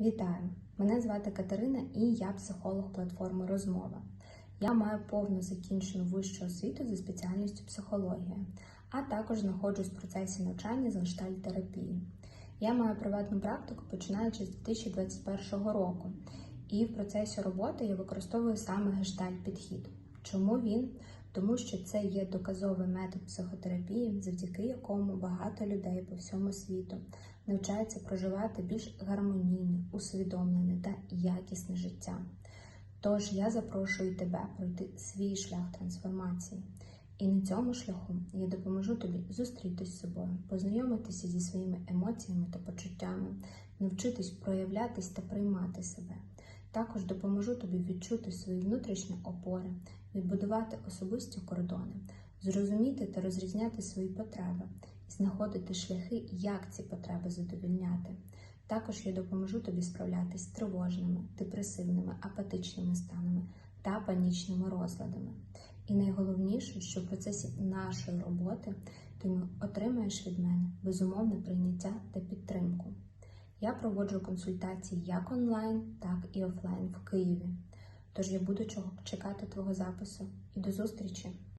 Вітаю! Мене звати Катерина і я психолог платформи Розмова. Я маю повну закінчену вищу освіту за спеціальністю психологія, а також знаходжусь в процесі навчання з гештальтерапії. Я маю приватну практику починаючи з 2021 року, і в процесі роботи я використовую саме гештальт-підхід. Чому він? Тому що це є доказовий метод психотерапії, завдяки якому багато людей по всьому світу навчаються проживати більш гармонійне, усвідомлене та якісне життя. Тож я запрошую тебе пройти свій шлях трансформації. І на цьому шляху я допоможу тобі зустрітись з собою, познайомитися зі своїми емоціями та почуттями, навчитись проявлятись та приймати себе. Також допоможу тобі відчути свої внутрішні опори, відбудувати особисті кордони, зрозуміти та розрізняти свої потреби і знаходити шляхи, як ці потреби задовільняти. Також я допоможу тобі справлятись з тривожними, депресивними, апатичними станами та панічними розладами. І найголовніше, що в процесі нашої роботи ти отримаєш від мене безумовне прийняття та підтримку. Я проводжу консультації як онлайн, так і офлайн в Києві. Тож я буду чекати твого запису і до зустрічі!